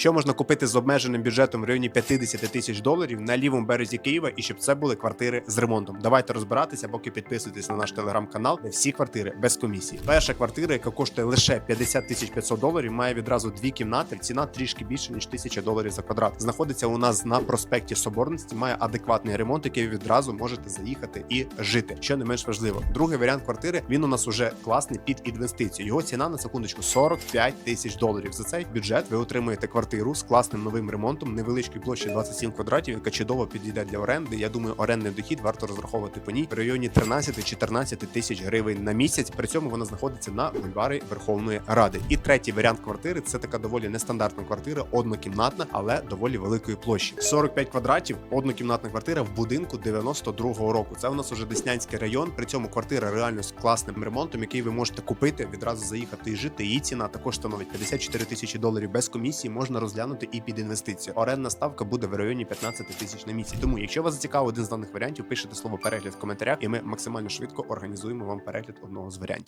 Що можна купити з обмеженим бюджетом в районі 50 тисяч доларів на лівому березі Києва, і щоб це були квартири з ремонтом. Давайте розбиратися, поки підписуйтесь на наш телеграм-канал, де всі квартири без комісії. Перша квартира, яка коштує лише 50 тисяч 500 доларів, має відразу дві кімнати. Ціна трішки більше ніж 1000 доларів за квадрат. Знаходиться у нас на проспекті Соборності. Має адекватний ремонт, який відразу можете заїхати і жити. Що не менш важливо. Другий варіант квартири він у нас уже класний під інвестицію. Його ціна на секундочку 45 тисяч доларів. За цей бюджет ви отримуєте квартиру з класним новим ремонтом, невеличкої площі 27 квадратів, яка чудово підійде для оренди. Я думаю, орендний дохід варто розраховувати по ній в районі 13-14 тисяч гривень на місяць. При цьому вона знаходиться на бульварі Верховної Ради. І третій варіант квартири це така доволі нестандартна квартира, однокімнатна, але доволі великої площі. 45 квадратів, однокімнатна квартира в будинку 92-го року. Це у нас уже Деснянський район. При цьому квартира реально з класним ремонтом, який ви можете купити, відразу заїхати і жити. Її ціна також становить 54 тисячі доларів без комісії. Розглянути і під інвестицію. Орендна ставка буде в районі 15 тисяч на місяць. Тому, якщо вас зацікавив один з даних варіантів, пишете слово перегляд в коментарях, і ми максимально швидко організуємо вам перегляд одного з варіантів.